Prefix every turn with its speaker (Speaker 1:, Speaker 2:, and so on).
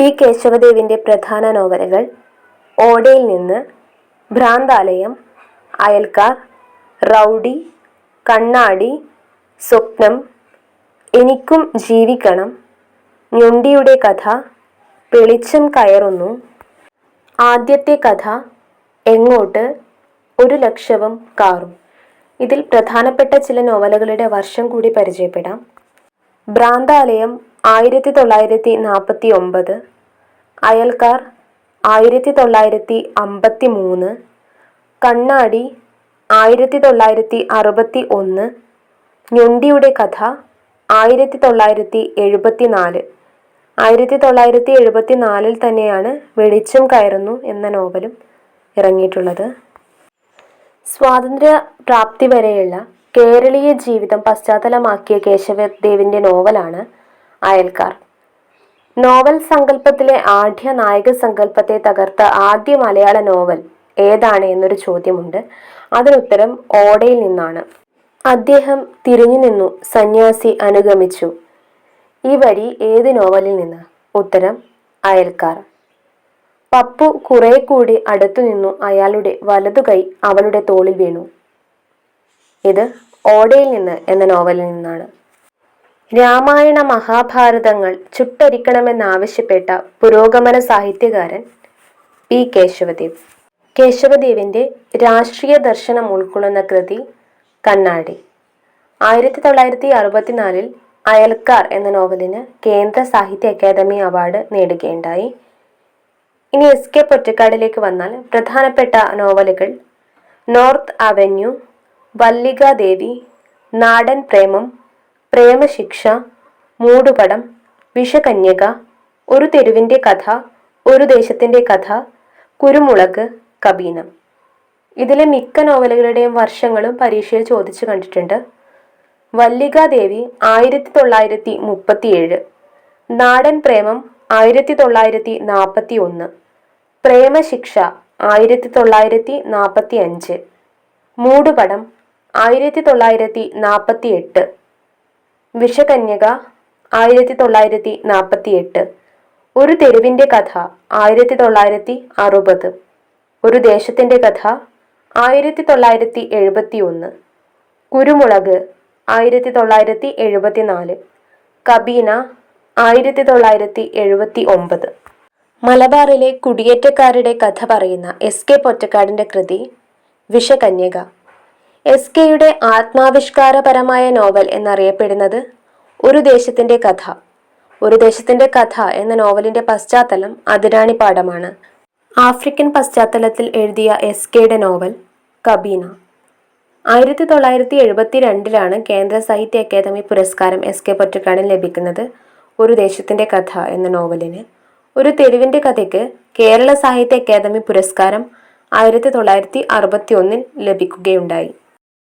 Speaker 1: P കേശവദേവിന്റെ പ്രധാന നോവലുകൾ ഓടയിൽ നിന്ന് ഭ്രാന്താലയം അയൽക്കാർ റൗഡി കണ്ണാടി സ്വപ്നം എനിക്കും ജീവിക്കണം ഞൊണ്ടിയുടെ കഥ വെളിച്ചം കയറുന്നു. ആദ്യത്തെ കഥ എങ്ങോട്ട് ഒരു ലക്ഷവും കാറും. ഇതിൽ പ്രധാനപ്പെട്ട ചില നോവലുകളുടെ വർഷം കൂടി പരിചയപ്പെടാം. ഭ്രാന്താലയം ആയിരത്തി തൊള്ളായിരത്തി നാൽപ്പത്തി ഒമ്പത് അയൽക്കാർ ആയിരത്തി തൊള്ളായിരത്തി അമ്പത്തി മൂന്ന് കണ്ണാടി ആയിരത്തി തൊള്ളായിരത്തി അറുപത്തി ഒന്ന് ഞൊണ്ടിയുടെ കഥ ആയിരത്തി തൊള്ളായിരത്തി എഴുപത്തി നാല് ആയിരത്തി തൊള്ളായിരത്തി എഴുപത്തി നാലിൽ തന്നെയാണ് വെളിച്ചം കയറുന്നു എന്ന നോവലും ഇറങ്ങിയിട്ടുള്ളത്. സ്വാതന്ത്ര്യ പ്രാപ്തി വരെയുള്ള കേരളീയ ജീവിതം പശ്ചാത്തലമാക്കിയ കേശവദേവിന്റെ നോവലാണ് അയൽക്കാർ. നോവൽ സങ്കല്പത്തിലെ ആഢ്യ നായക സങ്കല്പത്തെ തകർത്ത ആദ്യ മലയാള നോവൽ ഏതാണ് എന്നൊരു ചോദ്യമുണ്ട്. അതിനുത്തരം ഓടയിൽ നിന്നാണ്. അദ്ദേഹം തിരിഞ്ഞു നിന്നു സന്യാസി അനുഗമിച്ചു. ഈ വരി ഏത് നോവലിൽ നിന്ന്? ഉത്തരം അയൽക്കാർ. പപ്പു കുറെ കൂടി അടുത്തു നിന്നു അയാളുടെ വലതുകൈ അവളുടെ തോളിൽ വീണു. ഇത് ഓടയിൽ നിന്ന് എന്ന നോവലിൽ നിന്നാണ്. രാമായണ മഹാഭാരതങ്ങൾ ചുട്ടരിക്കണമെന്നാവശ്യപ്പെട്ട പുരോഗമന സാഹിത്യകാരൻ പി. കേശവദേവ്. കേശവദേവിന്റെ രാഷ്ട്രീയ ദർശനം ഉൾക്കൊള്ളുന്ന കൃതി കണ്ണാടി. ആയിരത്തി തൊള്ളായിരത്തി അറുപത്തിനാലിൽ അയൽക്കാർ എന്ന നോവലിന് കേന്ദ്ര സാഹിത്യ അക്കാദമി അവാർഡ് നേടുകയുണ്ടായി. ഇനി എസ്. കെ. പൊറ്റക്കാടിലേക്ക് വന്നാൽ പ്രധാനപ്പെട്ട നോവലുകൾ നോർത്ത് അവന്യൂ വല്ലികാദേവി നാടൻ പ്രേമം പ്രേമശിക്ഷ മൂടുപടം വിഷകന്യക ഒരു തെരുവിന്റെ കഥ ഒരു ദേശത്തിന്റെ കഥ കുരുമുളക് കബീനം. ഇതിലെ മിക്ക നോവലുകളുടെയും വർഷങ്ങളും പരീക്ഷയിൽ ചോദിച്ചു കണ്ടിട്ടുണ്ട്. വല്ലികാദേവി ആയിരത്തി തൊള്ളായിരത്തി മുപ്പത്തിയേഴ് നാടൻ പ്രേമം ആയിരത്തി തൊള്ളായിരത്തി നാൽപ്പത്തി ഒന്ന് പ്രേമശിക്ഷ ആയിരത്തി തൊള്ളായിരത്തി നാൽപ്പത്തി അഞ്ച് മൂടുപടം ആയിരത്തി തൊള്ളായിരത്തി നാൽപ്പത്തി എട്ട് വിഷകന്യക ആയിരത്തി തൊള്ളായിരത്തി നാൽപ്പത്തി എട്ട് ഒരു തെരുവിന്റെ കഥ ആയിരത്തി തൊള്ളായിരത്തി അറുപത് ഒരു ദേശത്തിന്റെ കഥ ആയിരത്തി തൊള്ളായിരത്തി എഴുപത്തി ഒന്ന് കുരുമുളക് ആയിരത്തി തൊള്ളായിരത്തി എഴുപത്തി നാല് കബീന ആയിരത്തി തൊള്ളായിരത്തി എഴുപത്തി ഒമ്പത് മലബാറിലെ കുടിയേറ്റക്കാരുടെ കഥ പറയുന്ന എസ് കെ പൊറ്റക്കാടിന്റെ കൃതി വിഷകന്യക. എസ് കെയുടെ ആത്മാവിഷ്കാരപരമായ നോവൽ എന്നറിയപ്പെടുന്നത് ഒരു ദേശത്തിന്റെ കഥ. ഒരു ദേശത്തിന്റെ കഥ എന്ന നോവലിന്റെ പശ്ചാത്തലം അതിരാണി പാഠമാണ്. ആഫ്രിക്കൻ പശ്ചാത്തലത്തിൽ എഴുതിയ എസ് കെയുടെ നോവൽ കബീന. ആയിരത്തി തൊള്ളായിരത്തി എഴുപത്തി രണ്ടിലാണ് കേന്ദ്ര സാഹിത്യ അക്കാദമി പുരസ്കാരം എസ് കെ പൊറ്റക്കാടിന് ലഭിക്കുന്നത് ഒരു ദേശത്തിന്റെ കഥ എന്ന നോവലിന്. ഒരു തെരുവിന്റെ കഥയ്ക്ക് കേരള സാഹിത്യ അക്കാദമി പുരസ്കാരം ആയിരത്തി തൊള്ളായിരത്തി അറുപത്തി ഒന്നിൽ ലഭിക്കുകയുണ്ടായി.